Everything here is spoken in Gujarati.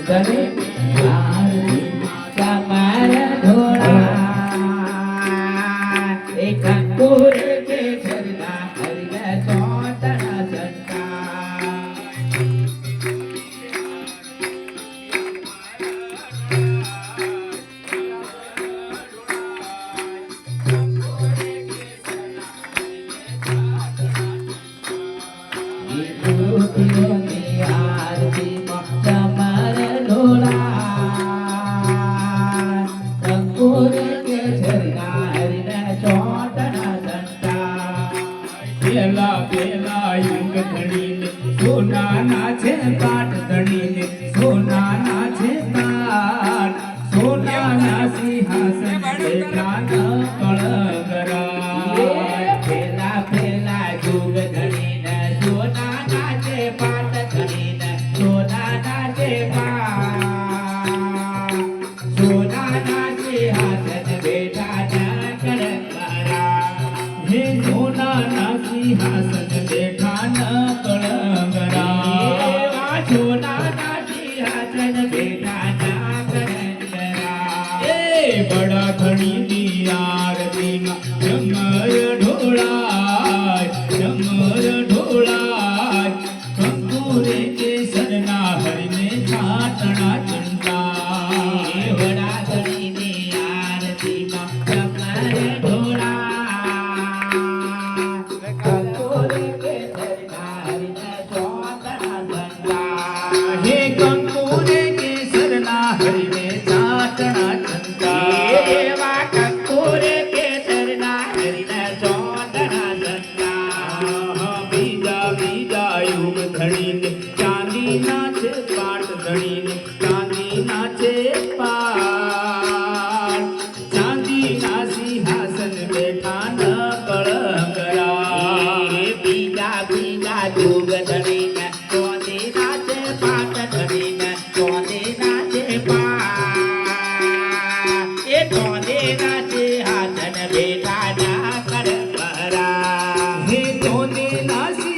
Dani. પેલા પેલા અંગ ધણીને, સોનાના છે પાટ ધણીને, સોનાના છે પાટ, સોનાના સિંહાસન કળ કરા નાસી હાસન બેઠા ન કળંગરા. વાછો ના નાસી હાસન બેઠા ના કળંગરા એ બડા ઘણી હરિને છાટણા घड़ी में चांदी नाचे पार। चांदी ना सिंहासन बैठा न पड़ंगरा बीगा बीगा दो गधड़ी में चौंदे नाचे पाट घड़ी में चौंदे नाचे हासन बैठा ना कर परा ये चौंदे नाचे